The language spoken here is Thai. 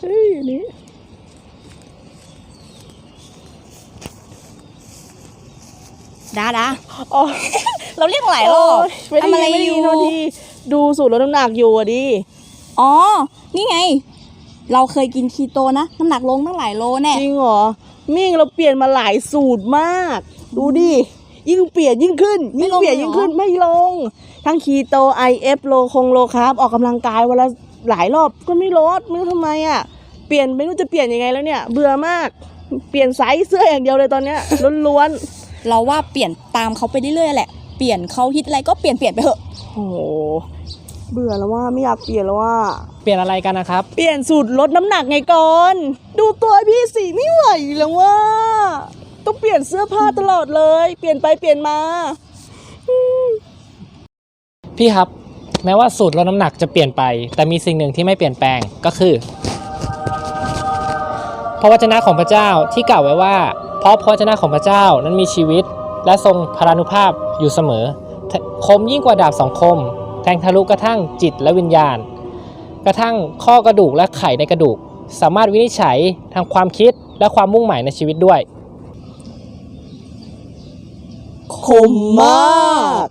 เฮ้ยอันนี้ดาดาอ๋อเราเรียกหลายรอบโไม่ได้ทำอะไรไม่ได้อยู่โทษทีดูสูตรลดน้ำหนักอยู่อะดิ อ๋อ นี่ไง เราเคยกินคีโตนะ น้ำหนักลงตั้งหลายโลแน่ จริงเหรอ มิ่งเราเปลี่ยนมาหลายสูตรมาก ดูดิ ยิ่งเปลี่ยนยิ่งขึ้นไม่ยิ่งลงเปลี่ยนเลยเหรอยิ่งขึ้นไม่ลง ทั้งคีโตไอเอฟโลคงโลคาร์บออกกำลังกายวันละ หลายรอบก็ไม่ลดไม่รู้ทำไมอะเปลี่ยนไม่รู้จะเปลี่ยนยังไงแล้วเนี่ยเบื่อมากเปลี่ยนไซส์เสื้ออย่างเดียวเลยตอนเนี้ยล้วนเราว่าเปลี่ยนตามเขาไปเรื่อยๆแหละ เปลี่ยนเขาฮิตอะไรก็เปลี่ยนเปลี่ยนไปเถอะ ๆโอ้โหเบื่อแล้วว่าไม่อยากเปลี่ยนแล้วว่า เปลี่ยนอะไรกันนะครับ เปลี่ยนสูตรลดน้ำหนักไงก่อน ดูตัวพี่สีไม่ไหวแล้วว่า ต้องเปลี่ยนเสื้อผ้าตลอดเลย เปลี่ยนไปเปลี่ยนมา พี่ครับ แม้ว่าสูตรลดน้ำหนักจะเปลี่ยนไป แต่มีสิ่งหนึ่งที่ไม่เปลี่ยนแปลงก็คือพระวจนะของพระเจ้าที่กล่าวไว้ว่า เพราะพระวจนะของพระเจ้านั้นมีชีวิต และทรงพลานุภาพอยู่เสมอ คมยิ่งกว่าดาบสองคม แทงทะลุกระทั่งจิตและวิญญาณ กระทั่งข้อกระดูกและไขในกระดูก สามารถวินิจฉัยทางความคิดและความมุ่งหมายในชีวิตด้วย คมมาก